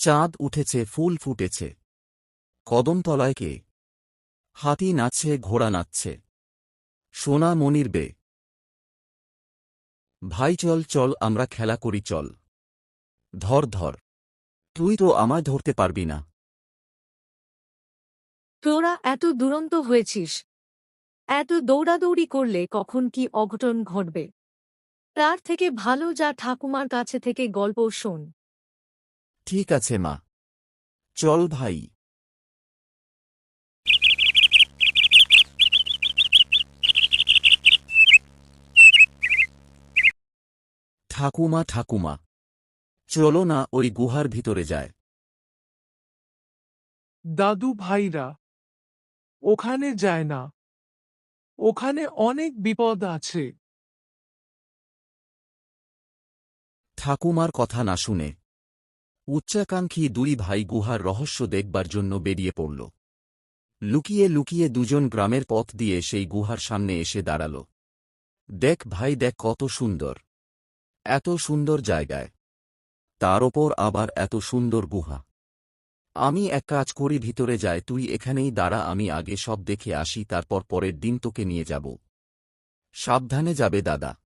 চাঁদ উঠেছে, ফুল ফুটেছে। কদমতলায় কে? হাতি নাচছে, ঘোড়া নাচছে। সোনা মনির বে। ভাই চল চল, আমরা খেলা করি, চল। ধর ধর। তুই তো আমায় ধরতে পারবি না। তোরা এত দুরন্ত হয়েছিস। এত দৌড়াদৌড়ি করলে কখন কি অঘটন ঘটবে? তার থেকে ভালো যা ঠাকুমার কাছে থেকে গল্প শোন। ঠিক আছে মা। চল ভাই। ঠাকুমা ঠাকুমা চলো না ওই গুহার ভিতরে যায় দাদু ভাইরা ওখানে যায় না। ওখানে অনেক বিপদ আছে। ঠাকুমার কথা না শুনে উচ্চাকাঙ্ক্ষী দুই ভাই গুহার রহস্য দেখবার জন্য বেরিয়ে পড়ল। লুকিয়ে লুকিয়ে দুজন গ্রামের পথ দিয়ে সেই গুহার সামনে এসে দাঁড়াল। দেখ ভাই, দেখ কত সুন্দর। এত সুন্দর জায়গায়। তার ওপর আবার এত সুন্দর গুহা। আমি এক কাজ করি, ভিতরে যায় তুই এখানেই দাঁড়া, আমি আগে সব দেখে আসি, তারপর পরের দিন তোকে নিয়ে যাব। সাবধানে যাবে দাদা।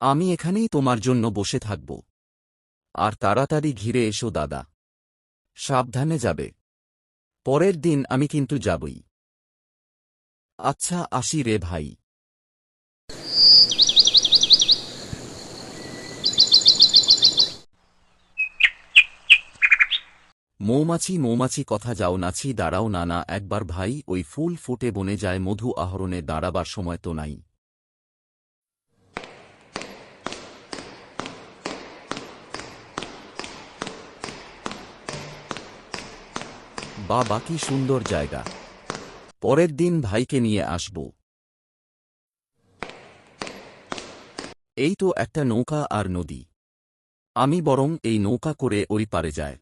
আমি এখানেই তোমার জন্য বসে থাকব। আর তাড়াতাড়ি ঘিরে এসো, দাদা। সাবধানে যাবে। পরের দিন আমি কিন্তু যাবই। আচ্ছা আসি রে ভাই। মৌমাছি মৌমাছি, কথা যাও নাছি, দাঁড়াও না না একবার ভাই, ওই ফুল ফুটে বনে যায়, মধু আহরণে দাঁড়াবার সময় তো নাই। বা বাকি সুন্দর জায়গা। পরের দিন ভাইকে নিয়ে আসব। এই তো একটা নৌকা আর নদী। আমি বরং এই নৌকা করে ওই পারে যায়